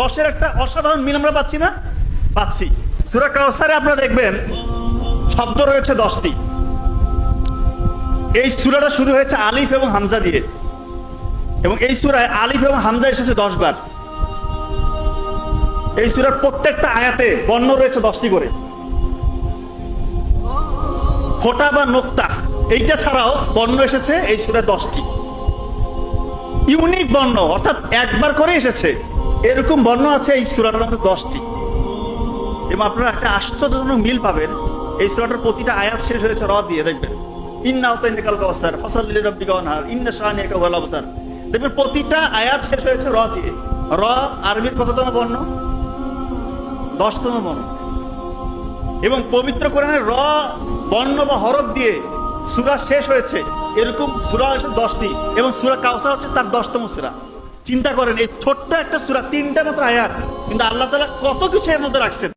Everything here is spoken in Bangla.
দশের একটা অসাধারণ মিল আমরা পাচ্ছি না? পাচ্ছি। সুরা কাউসারে আপনারা দেখবেন, শব্দ রয়েছে দশটি। এই সুরাটা শুরু হয়েছে আলিফ এবং হামজা দিয়ে। এবং এই সুরায় আলিফ এবং হামজা এসেছে দশ বার এই সুরার প্রত্যেকটা আয়াতে বর্ণ রয়েছে দশটি করে। ফোটা বা নোক্তা, এইটা ছাড়াও বর্ণ এসেছে এই সুরার দশটি। ইউনিক বর্ণ, অর্থাৎ একবার করে এসেছে। এরকম বর্ণ আছে এই সুরাটার মধ্যে দশটি। এবং আপনারা একটা আশ্চর্যজনক মিল পাবেন, এই সুরাটার প্রতিটা আয়াত শেষ হয়েছে র দিয়ে, দেখবেন। ইন্না ফসল ইন্না ওয়াল আবতার। দেখবেন, প্রতিটা আয়াত শেষ হয়েছে র দিয়ে। র, আরবির কততম বর্ণ? দশতম বর্ণ। এবং পবিত্র কোরআনের র, বর্ণ বা হরফ দিয়ে সুরা শেষ হয়েছে। এরকম সুরা দশটি, এবং সুরা কাউসার হচ্ছে তার দশতম সুরা। চিন্তা করেন, এই ছোট্ট একটা সুরা তিনটা মাত্র আয়াত, কিন্তু আল্লাহ তালা কত কিছু এর মধ্যে রাখছেন।